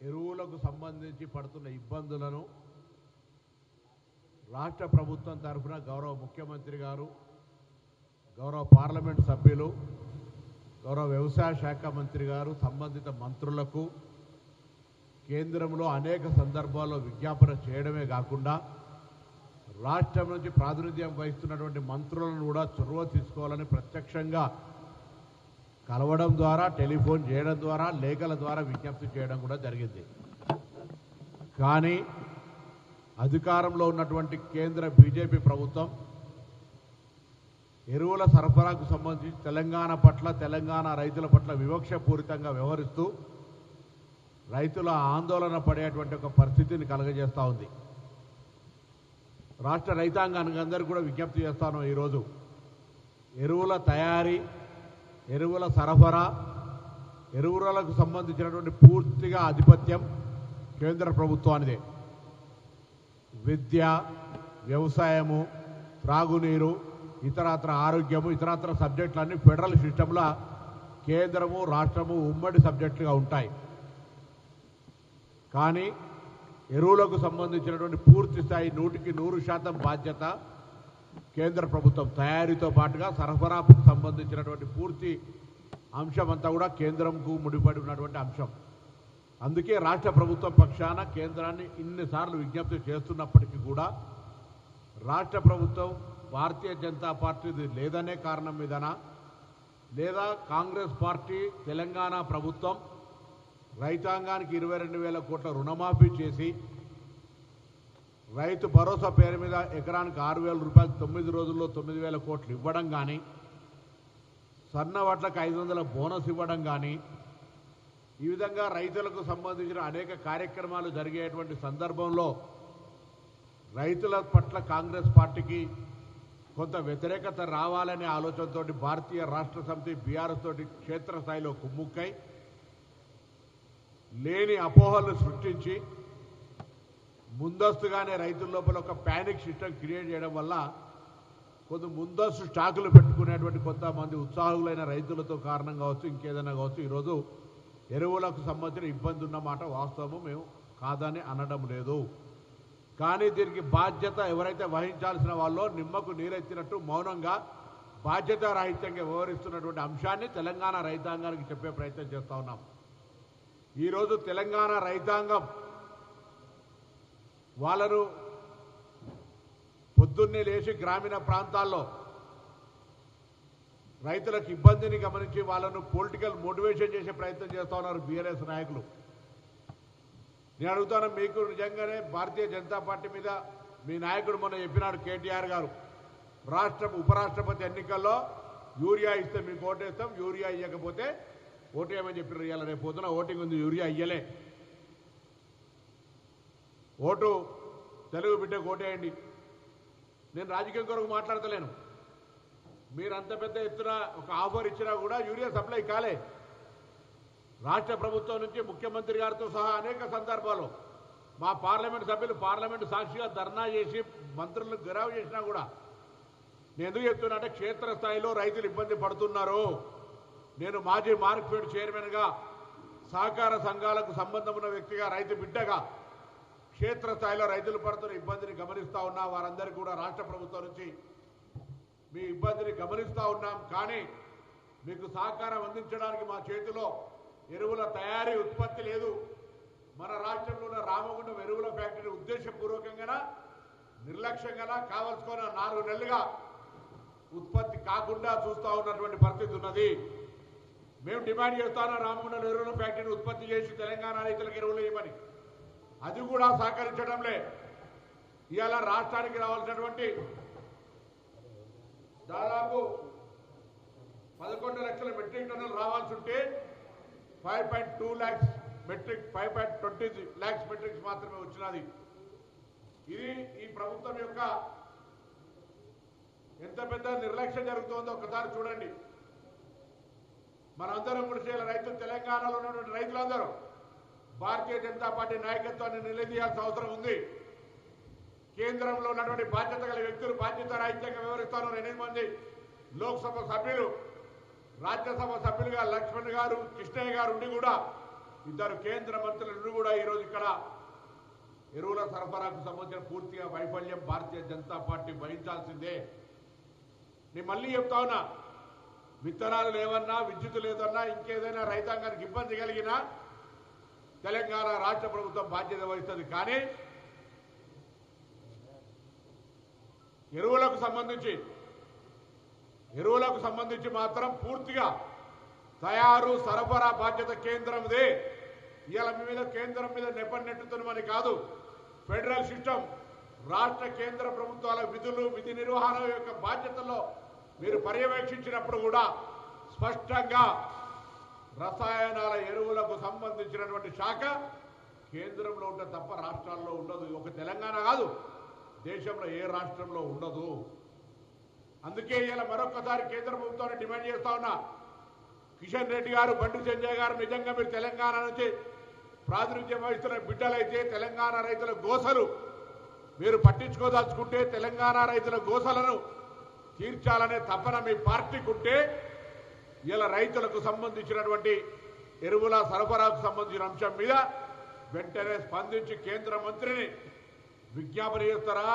ఎరువులకు సంబంధించి పడుతున్న ఇబ్బందులను రాష్ట్ర ప్రభుత్వం తరఫున గౌరవ ముఖ్యమంత్రి గారు గౌరవ పార్లమెంట్ సభ్యులు గౌరవ వ్యవసాయ శాఖ మంత్రి గారు సంబంధిత మంత్రులకు కేంద్రంలో అనేక సందర్భాల్లో విజ్ఞాపన చేయడమే కాకుండా రాష్ట్రం నుంచి ప్రాతినిధ్యం వహిస్తున్నటువంటి మంత్రులను కూడా చొరవ తీసుకోవాలని ప్రత్యక్షంగా కలవడం ద్వారా టెలిఫోన్ చేయడం ద్వారా లేఖల ద్వారా విజ్ఞప్తి చేయడం కూడా జరిగింది. కానీ అధికారంలో ఉన్నటువంటి కేంద్ర బీజేపీ ప్రభుత్వం ఎరువుల సరఫరాకు సంబంధించి తెలంగాణ పట్ల తెలంగాణ రైతుల పట్ల వివక్షపూరితంగా వ్యవహరిస్తూ రైతుల ఆందోళన పడేటువంటి ఒక పరిస్థితిని కలగజేస్తూ ఉంది. రాష్ట్ర రైతాంగానికి అందరూ కూడా విజ్ఞప్తి చేస్తాను ఈరోజు. ఎరువుల తయారీ ఎరువుల సరఫరా ఎరువులకు సంబంధించినటువంటి పూర్తిగా ఆధిపత్యం కేంద్ర ప్రభుత్వానిదే. విద్య వ్యవసాయము త్రాగునీరు ఇతరత్ర ఆరోగ్యము ఇతరత్ర సబ్జెక్టులన్నీ ఫెడరల్ సిస్టంలో కేంద్రము రాష్ట్రము ఉమ్మడి సబ్జెక్టులుగా ఉంటాయి. కానీ ఎరువులకు సంబంధించినటువంటి పూర్తి స్థాయి నూటికి నూరు శాతం బాధ్యత కేంద్ర ప్రభుత్వం తయారీతో పాటుగా సరఫరాకు సంబంధించినటువంటి పూర్తి అంశం అంతా కూడా కేంద్రంకు ముడిపడి ఉన్నటువంటి అంశం. అందుకే రాష్ట్ర ప్రభుత్వం పక్షాన కేంద్రాన్ని ఇన్నిసార్లు విజ్ఞప్తి చేస్తున్నప్పటికీ కూడా రాష్ట్ర ప్రభుత్వం భారతీయ జనతా పార్టీది లేదనే కారణం మీదన? లేదా కాంగ్రెస్ పార్టీ తెలంగాణ ప్రభుత్వం రైతాంగానికి ఇరవై రెండు వేల కోట్ల రుణమాఫీ చేసి రైతు భరోసా పేరు మీద ఎకరానికి ఆరు వేల రూపాయలు తొమ్మిది రోజుల్లో తొమ్మిది వేల కోట్లు ఇవ్వడం కానీ సన్నవట్లకు ఐదు వందల బోనస్ ఇవ్వడం కానీ ఈ విధంగా రైతులకు సంబంధించిన అనేక కార్యక్రమాలు జరిగేటువంటి సందర్భంలో రైతుల పట్ల కాంగ్రెస్ పార్టీకి కొంత వ్యతిరేకత రావాలనే ఆలోచనతోటి భారతీయ రాష్ట్ర సమితి బీఆర్ఎస్ తోటి క్షేత్రస్థాయిలో కుమ్ముక్కై లేని అపోహలు సృష్టించి ముందస్తుగానే రైతుల లోపల ఒక ప్యానిక్ సిస్టమ్ క్రియేట్ చేయడం వల్ల కొంత ముందస్తు స్టాకులు పెట్టుకునేటువంటి కొంతమంది ఉత్సాహులైన రైతులతో కారణం కావచ్చు ఇంకేదైనా కావచ్చు ఈరోజు ఎరువులకు సంబంధించిన ఇబ్బంది ఉన్నమాట వాస్తవము మేము కాదని అనడం లేదు. కానీ దీనికి బాధ్యత ఎవరైతే వహించాల్సిన వాళ్ళో నిమ్మకు నీరెత్తినట్టు మౌనంగా బాధ్యత రాహిత్యంగా వ్యవహరిస్తున్నటువంటి అంశాన్ని తెలంగాణ రైతాంగానికి చెప్పే ప్రయత్నం చేస్తూ ఉన్నాం. ఈరోజు తెలంగాణ రైతాంగం వాళ్ళను పొద్దున్నే లేచి గ్రామీణ ప్రాంతాల్లో రైతులకు ఇబ్బందిని గమనించి వాళ్ళను పొలిటికల్ మోటివేషన్ చేసే ప్రయత్నం చేస్తా ఉన్నారు బీఆర్ఎస్ నాయకులు. నేను అడుగుతాను మీకు నిజంగానే భారతీయ జనతా పార్టీ మీద మీ నాయకుడు మొన్న చెప్పినాడు కేటీఆర్ గారు. రాష్ట్ర ఉపరాష్ట్రపతి ఎన్నికల్లో యూరియా ఇస్తే మీకు ఓటేస్తాం యూరియా ఇవ్వకపోతే ఓటేయమని చెప్పినారు ఇవ్వాలి రేపు పొద్దున. ఓటింగ్ ఉంది యూరియా ఇయ్యలే. ఓటు తెలుగు బిడ్డకు ఓటేయండి. నేను రాజకీయం కొరకు మాట్లాడతలేను. మీరు అంత పెద్ద ఎత్తున ఒక ఆఫర్ ఇచ్చినా కూడా యూరియా సప్లై కాలే. రాష్ట్ర ప్రభుత్వం నుంచి ముఖ్యమంత్రి గారితో సహా అనేక సందర్భాలు. మా పార్లమెంట్ సభ్యులు పార్లమెంట్ సాక్షిగా ధర్నా చేసి మంత్రులను గెరావు చేసినా కూడా. నేను ఎందుకు చెప్తున్నా అంటే క్షేత్రస్థాయిలో రైతులు ఇబ్బంది పడుతున్నారు. నేను మాజీ మార్కెట్ చైర్మన్గా సహకార సంఘాలకు సంబంధం ఉన్న వ్యక్తిగా రైతు బిడ్డగా క్షేత్రస్థాయిలో రైతులు పడుతున్న ఇబ్బందిని గమనిస్తూ ఉన్నా. వారందరికీ కూడా రాష్ట్ర ప్రభుత్వం నుంచి మీ ఇబ్బందిని గమనిస్తూ ఉన్నాం. కానీ మీకు సహకారం అందించడానికి మా చేతిలో ఎరువుల తయారీ ఉత్పత్తి లేదు. మన రాష్ట్రంలో ఉన్న రామగుండం ఎరువుల ఫ్యాక్టరీ ఉద్దేశపూర్వకంగా నిర్లక్ష్యంగా కావలసుకున్న నాలుగు నెలలుగా ఉత్పత్తి కాకుండా చూస్తూ ఉన్నటువంటి పరిస్థితి ఉన్నది. మేము డిమాండ్ చేస్తాను రామగుండం ఎరువుల ఫ్యాక్టరీని ఉత్పత్తి చేసి తెలంగాణ రైతులకు ఎరువులు ఇవ్వమని? అది కూడా సహకరించడంలే. ఇవాళ రాష్ట్రానికి రావాల్సినటువంటి దాదాపు పదకొండు లక్షల మెట్రిక్ టన్నులు రావాల్సి ఉంటే five point two lakhs metric five point twenty lakhs metrics మాత్రమే వచ్చినది. ఇది ఈ ప్రభుత్వం యొక్క ఎంత పెద్ద నిర్లక్ష్యం జరుగుతుందో ఒకసారి చూడండి. మనందరం కూడా రైతులు తెలంగాణలో ఉన్నటువంటి రైతులందరూ భారతీయ జనతా పార్టీ నాయకత్వాన్ని నిలదీయాల్సిన అవసరం ఉంది. కేంద్రంలో ఉన్నటువంటి బాధ్యత గల వ్యక్తులు బాధ్యత రాహిత్యంగా వివరిస్తారు ఎనిమిది మంది లోక్సభ సభ్యులు రాజ్యసభ సభ్యులుగా లక్ష్మణ్ గారు కృష్ణయ్య గారు ఉండి కూడా ఇద్దరు కేంద్ర మంత్రులు ఉండి కూడా ఈరోజు ఇక్కడ ఎరువుల సరఫరాకు సంబంధించిన పూర్తిగా వైఫల్యం భారతీయ జనతా పార్టీ భరించాల్సిందే. నేను మళ్ళీ చెప్తా ఉన్నా విత్తనాలు లేవన్నా విద్యుత్ లేదన్నా ఇంకేదైనా రైతాంగానికి ఇబ్బంది కలిగినా తెలంగాణ రాష్ట్ర ప్రభుత్వం బాధ్యత వహిస్తుంది. కానీ ఎరువులకు సంబంధించి ఎరువులకు సంబంధించి మాత్రం పూర్తిగా తయారు సరఫరా బాధ్యత కేంద్రందే. ఇవాళ మీ మీద కేంద్రం మీద నెప్పనెట్టుతున్నామని కాదు ఫెడరల్ సిస్టమ్ రాష్ట్ర కేంద్ర ప్రభుత్వాల విధులు విధి నిర్వహణ యొక్క బాధ్యతల్లో మీరు పర్యవేక్షించినప్పుడు కూడా స్పష్టంగా రసాయనాల ఎరువులకు సంబంధించినటువంటి శాఖ కేంద్రంలో ఉంటే తప్ప రాష్ట్రాల్లో ఉండదు. ఒక తెలంగాణ కాదు. దేశంలో ఏ రాష్ట్రంలో ఉండదు. అందుకే ఇలా మరొకసారి కేంద్ర ప్రభుత్వాన్ని డిమాండ్ చేస్తా ఉన్నా. కిషన్ రెడ్డి గారు బండి సంజయ్ గారు నిజంగా మీరు తెలంగాణ నుంచి ప్రాతినిధ్యం వహిస్తున్న బిడ్డలైతే తెలంగాణ రైతుల గోసలు. మీరు పట్టించుకోదలుచుకుంటే తెలంగాణ రైతుల గోసలను తీర్చాలనే తపన మీ పార్టీకి ఉంటే ఇలా రైతులకు సంబంధించినటువంటి ఎరువుల సరఫరాకు సంబంధించిన అంశం మీద వెంటనే స్పందించి కేంద్ర మంత్రిని విజ్ఞాపన చేస్తారా?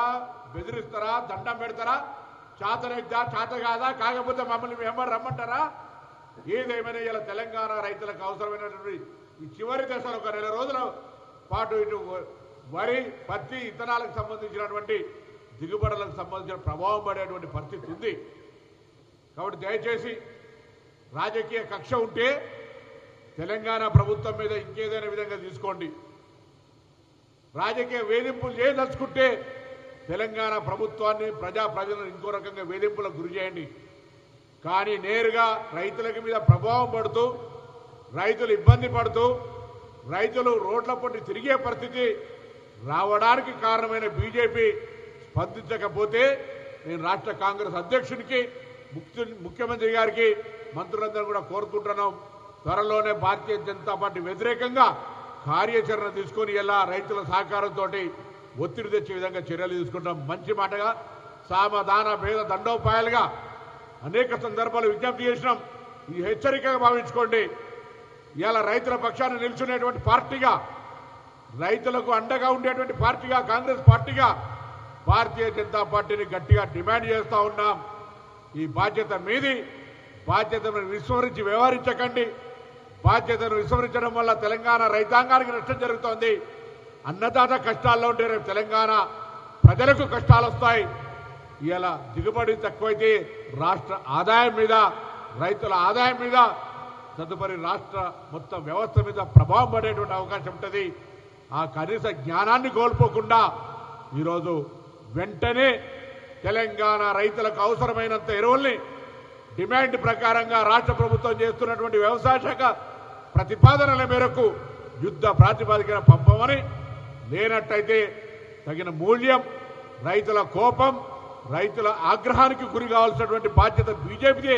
బెదిరిస్తారా? దండం పెడతారా? చాతనెగ్దా చాత కాదా? కాకపోతే మమ్మల్ని మేమని రమ్మంటారా? ఏదేమైనా ఇలా తెలంగాణ రైతులకు అవసరమైనటువంటి ఈ చివరి దశలో ఒక నెల రోజుల పాటు ఇటు వరి పత్తి ఇతనాలకు సంబంధించినటువంటి దిగుబడులకు సంబంధించిన ప్రభావం పడేటువంటి పరిస్థితి ఉంది. కాబట్టి దయచేసి రాజకీయ కక్ష ఉంటే తెలంగాణ ప్రభుత్వం మీద ఇంకేదైనా విధంగా తీసుకోండి. రాజకీయ వేధింపులు చేయదలుచుకుంటే తెలంగాణ ప్రభుత్వాన్ని ప్రజా ప్రజలను ఇంకో రకంగా వేధింపులకు గురి చేయండి. కానీ నేరుగా రైతులకి మీద ప్రభావం పడుతూ రైతులు ఇబ్బంది పడుతూ రైతులు రోడ్ల పట్టి తిరిగే పరిస్థితి రావడానికి కారణమైన బీజేపీ స్పందించకపోతే నేను రాష్ట్ర కాంగ్రెస్ అధ్యక్షునికి ముఖ్యమంత్రి గారికి మంత్రులందరూ కూడా కోరుకుంటున్నాం. త్వరలోనే భారతీయ జనతా పార్టీ వ్యతిరేకంగా కార్యాచరణ తీసుకొని ఎలా రైతుల సహకారంతో ఒత్తిడి తెచ్చే విధంగా చర్యలు తీసుకుంటాం. మంచి మాటగా సామధాన భేద దండోపాయాలుగా అనేక సందర్భాలు విజ్ఞప్తి చేసినాం. ఈ హెచ్చరికగా భావించుకోండి. ఇవాళ రైతుల పక్షాన్ని నిల్చునేటువంటి పార్టీగా రైతులకు అండగా ఉండేటువంటి పార్టీగా కాంగ్రెస్ పార్టీగా భారతీయ జనతా పార్టీని గట్టిగా డిమాండ్ చేస్తూ ఉన్నాం. ఈ బాధ్యత మీది. బాధ్యతను విస్మరించి వ్యవహరించకండి. బాధ్యతను విస్మరించడం వల్ల తెలంగాణ రైతాంగానికి నష్టం జరుగుతోంది. అన్నదాత కష్టాల్లో ఉంటే రేపు తెలంగాణ ప్రజలకు కష్టాలు వస్తాయి. ఇలా దిగుబడి తక్కువైతే రాష్ట్ర ఆదాయం మీద రైతుల ఆదాయం మీద తదుపరి రాష్ట్ర మొత్తం వ్యవస్థ మీద ప్రభావం పడేటువంటి అవకాశం ఉంటుంది. ఆ కనీస జ్ఞానాన్ని కోల్పోకుండా ఈరోజు వెంటనే తెలంగాణ రైతులకు అవసరమైనంత ఎరువుల్ని డిమాండ్ ప్రకారంగా రాష్ట్ర ప్రభుత్వం చేస్తున్నటువంటి వ్యవసాయ శాఖ ప్రతిపాదనల మేరకు యుద్ధ ప్రాతిపదికన పంపమని లేనట్టయితే తగిన మూల్యం రైతుల కోపం రైతుల ఆగ్రహానికి గురి కావాల్సినటువంటి బాధ్యత బీజేపీదే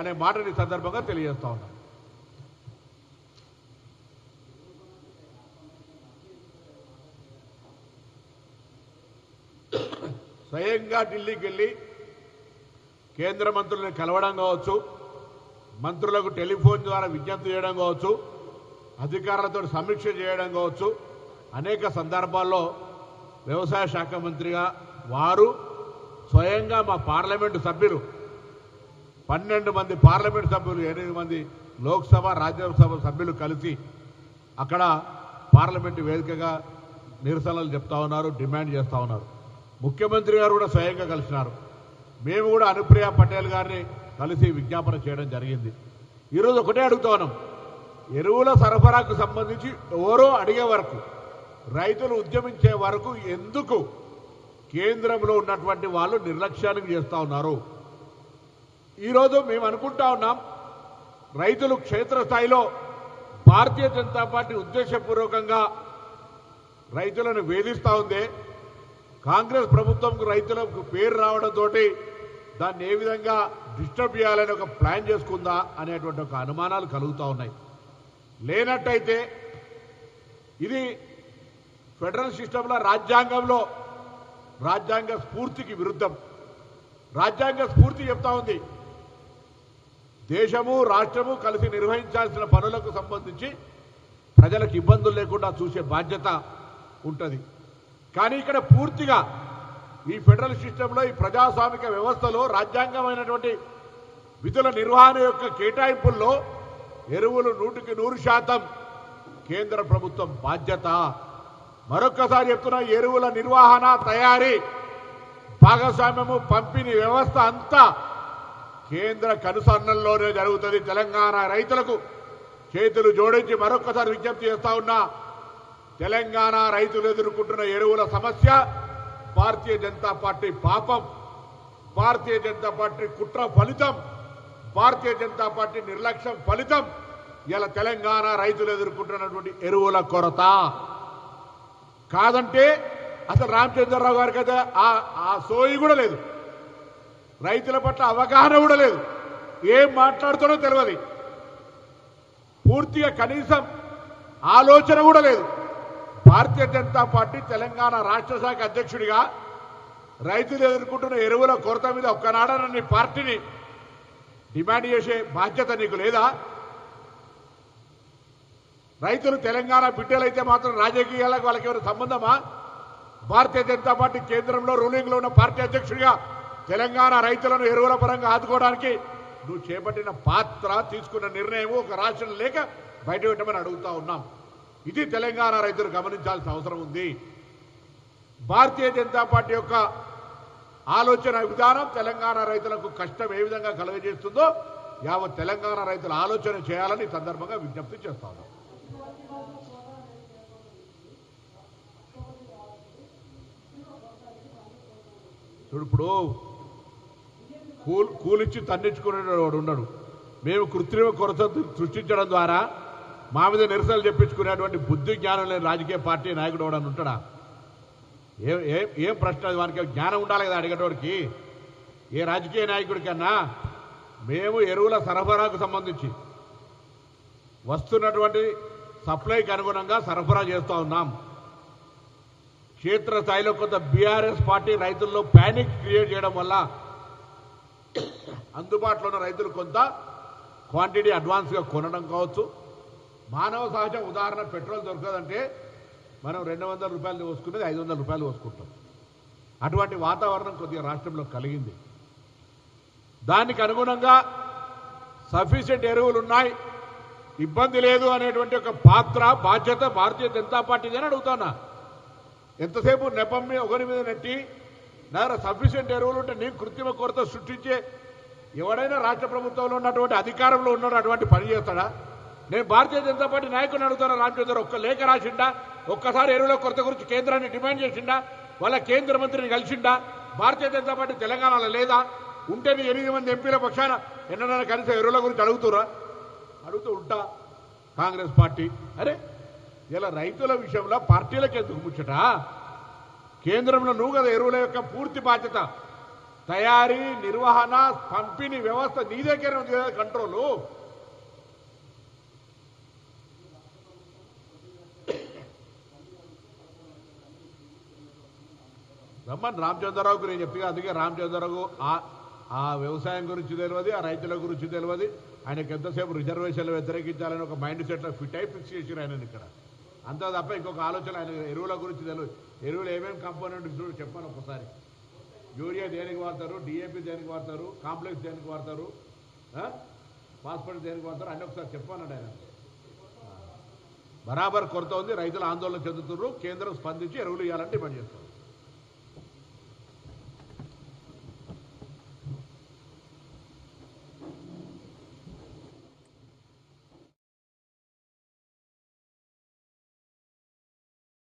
అనే మాటని ఈ సందర్భంగా తెలియజేస్తా ఉన్నాం. స్వయంగా ఢిల్లీకి వెళ్ళి కేంద్ర మంత్రులను కలవడం కావచ్చు మంత్రులకు టెలిఫోన్ ద్వారా విజ్ఞప్తి చేయడం కావచ్చు అధికారులతో సమీక్ష చేయడం కావచ్చు. అనేక సందర్భాల్లో వ్యవసాయ శాఖ మంత్రిగా వారు స్వయంగా మా పార్లమెంటు సభ్యులు పన్నెండు మంది పార్లమెంటు సభ్యులు ఎనిమిది మంది లోక్సభ రాజ్యసభ సభ్యులు కలిసి అక్కడ పార్లమెంటు వేదికగా నిరసనలు చెప్తా ఉన్నారు డిమాండ్ చేస్తూ ఉన్నారు. ముఖ్యమంత్రి గారు కూడా స్వయంగా కలిసినారు. మేము కూడా అనుప్రియ పటేల్ గారిని కలిసి విజ్ఞాపన చేయడం జరిగింది. ఈరోజు ఒకటే అడుగుతున్నాం ఎరువుల సరఫరాకు సంబంధించి ఎవరో అడిగే వరకు రైతులు ఉద్యమించే వరకు ఎందుకు కేంద్రంలో ఉన్నటువంటి వాళ్ళు నిర్లక్ష్యానికి చేస్తూ ఉన్నారు? ఈరోజు మేము అనుకుంటా ఉన్నాం రైతులు క్షేత్రస్థాయిలో భారతీయ జనతా పార్టీ ఉద్దేశపూర్వకంగా రైతులను వేధిస్తూ ఉంది. కాంగ్రెస్ ప్రభుత్వంకు రైతులకు పేరు రావడంతో దాన్ని ఏ విధంగా డిస్టర్బ్ చేయాలని ఒక ప్లాన్ చేసుకుందా అనేటువంటి ఒక అనుమానాలు కలుగుతూ ఉన్నాయి. లేనట్టయితే ఇది ఫెడరల్ సిస్టంలో రాజ్యాంగంలో రాజ్యాంగ స్ఫూర్తికి విరుద్ధం. రాజ్యాంగ స్ఫూర్తి చెప్తా ఉంది. దేశము రాష్ట్రము కలిసి నిర్వహించాల్సిన పనులకు సంబంధించి ప్రజలకు ఇబ్బందులు లేకుండా చూసే బాధ్యత ఉంటుంది. కానీ ఇక్కడ పూర్తిగా ఈ ఫెడరల్ సిస్టంలో ఈ ప్రజాస్వామిక వ్యవస్థలో రాజ్యాంగమైనటువంటి విధుల నిర్వహణ యొక్క కేటాయింపుల్లో ఎరువులు నూటికి నూరు శాతం కేంద్ర ప్రభుత్వం బాధ్యత. మరొక్కసారి చెప్తున్నా ఎరువుల నిర్వహణ తయారీ భాగస్వామ్యము పంపిణీ వ్యవస్థ అంతా కేంద్ర కనుసన్నల్లోనే జరుగుతుంది. తెలంగాణ రైతులకు చేతులు జోడించి మరొక్కసారి విజ్ఞప్తి చేస్తా ఉన్నా తెలంగాణ రైతులు ఎదుర్కొంటున్న ఎరువుల సమస్య భారతీయ జనతా పార్టీ పాపం భారతీయ జనతా పార్టీ కుట్ర ఫలితం భారతీయ జనతా పార్టీ నిర్లక్ష్యం ఫలితం. ఇలా తెలంగాణ రైతులు ఎదుర్కొంటున్నటువంటి ఎరువుల కొరత. కాదంటే అసలు రామచంద్రరావు గారికి అయితే ఆ- ఆ సోయి కూడా లేదు. రైతుల పట్ల అవగాహన కూడా లేదు. ఏం మాట్లాడుతాడో తెలియదు పూర్తిగా కనీసం ఆలోచన కూడా లేదు. భారతీయ జనతా పార్టీ తెలంగాణ రాష్ట్ర శాఖ అధ్యక్షుడిగా రైతులు ఎదుర్కొంటున్న ఎరువుల కొరత మీద ఒక్కనాడన నీ పార్టీని డిమాండ్ చేసే బాధ్యత నీకు లేదా? రైతులు తెలంగాణ బిడ్డలైతే మాత్రం రాజకీయాలకు వాళ్ళకి ఎవరు సంబంధమా? భారతీయ జనతా పార్టీ కేంద్రంలో రూలింగ్లో ఉన్న పార్టీ అధ్యక్షుడిగా తెలంగాణ రైతులను ఎరువుల పరంగా ఆదుకోవడానికి నువ్వు చేపట్టిన పాత్ర తీసుకున్న నిర్ణయం ఒక రాష్ట్రం లేక బయట పెట్టమని అడుగుతా ఉన్నాం. ఇది తెలంగాణ రైతులు గమనించాల్సిన అవసరం ఉంది. భారతీయ జనతా పార్టీ యొక్క ఆలోచన విధానం తెలంగాణ రైతులకు కష్టం ఏ విధంగా కలుగజేస్తుందో యావత్ తెలంగాణ రైతులు ఆలోచన చేయాలని సందర్భంగా విజ్ఞప్తి చేస్తా ఉన్నాం. ఇప్పుడు కూల్ కూలిచ్చి తన్నించుకునేవాడు ఉన్నాడు మేము కృత్రిమ కొరత సృష్టించడం ద్వారా మా మీద నిరసనలు చెప్పించుకునేటువంటి బుద్ధి జ్ఞానం లేని రాజకీయ పార్టీ నాయకుడు ఎవడని ఉంటాడా? ఏం ఏం ఏం ప్రశ్న అది? వానికి జ్ఞానం ఉండాలి కదా అడిగేటోడికి. ఏ రాజకీయ నాయకుడికన్నా మేము ఎరువుల సరఫరాకు సంబంధించి వస్తున్నటువంటి సప్లైకి అనుగుణంగా సరఫరా చేస్తూ ఉన్నాం. క్షేత్రస్థాయిలో కొంత బీఆర్ఎస్ పార్టీ రైతుల్లో ప్యానిక్ క్రియేట్ చేయడం వల్ల అందుబాటులో ఉన్న రైతులు కొంత క్వాంటిటీ అడ్వాన్స్గా కొనడం కావచ్చు. మానవ సహజ ఉదాహరణ పెట్రోల్ దొరకదంటే మనం రెండు వందల రూపాయలు పోసుకునేది ఐదు వందల రూపాయలు పోసుకుంటాం. అటువంటి వాతావరణం కొద్దిగా రాష్ట్రంలో కలిగింది. దానికి అనుగుణంగా సఫిషియెంట్ ఎరువులు ఉన్నాయి. ఇబ్బంది లేదు అనేటువంటి ఒక పాత్ర బాధ్యత భారతీయ జనతా పార్టీది అని అడుగుతానా? ఎంతసేపు నెపం మీద ఒకరి మీద నెట్టి నగర సఫిషియంట్ సఫిషియెంట్ ఎరువులు ఉంటే నేను కృత్రిమ కొరత సృష్టించే ఎవడైనా రాష్ట్ర ప్రభుత్వంలో ఉన్నటువంటి అధికారంలో ఉన్నాడు అటువంటి పని చేస్తాడా? నేను భారతీయ జనతా పార్టీ నాయకుడిని అడుగుతాను రామచంద్ర ఒక్క లేఖ రాసిండా? ఒక్కసారి ఎరువుల కొరత గురించి కేంద్రాన్ని డిమాండ్ చేసిండా? వాళ్ళ కేంద్ర మంత్రిని కలిసిండా? భారతీయ జనతా పార్టీ తెలంగాణలో లేదా? ఉంటే నీ ఎనిమిది మంది ఎంపీల పక్షాన ఎన్నడైనా కనీసం ఎరువుల గురించి అడుగుతురా? అడుగుతూ ఉంటా కాంగ్రెస్ పార్టీ. అరే ఇలా రైతుల విషయంలో పార్టీలకు ఎందుకు ముచ్చట? కేంద్రంలో నువ్వు కదా ఎరువుల యొక్క పూర్తి బాధ్యత. తయారీ నిర్వహణ పంపిణీ వ్యవస్థ నీ దగ్గర కంట్రోలు రమ్మని రామచంద్రరావుకు నేను చెప్పి అందుకే రామచంద్రరావు ఆ ఆ వ్యవసాయం గురించి తెలియదు ఆ రైతుల గురించి తెలియదు. ఆయనకు ఎంతసేపు రిజర్వేషన్లు వ్యతిరేకించాలని ఒక మైండ్ సెట్లో ఫిట్ అయి ఫిక్స్ చేసారు ఆయన ఇక్కడ. అంతా తప్ప ఇంకొక ఆలోచన ఆయన ఎరువుల గురించి తెలియదు. ఎరువులు ఏమేమి కాంపోనెంట్ చూడు చెప్పాను ఒకసారి. యూరియా దేనికి వాడతారు? డిఏపి దేనికి వాడతారు? కాంప్లెక్స్ దేనికి వాడతారు? ఫాస్ఫేట్ దేనికి వాడతారు? అన్నీ ఒకసారి చెప్పానండి ఆయన. బరాబర్ కొరత ఉంది రైతులు ఆందోళన చెందుతున్నారు కేంద్రం స్పందించి ఎరువులు ఇవ్వాలని డిమాండ్ చేస్తారు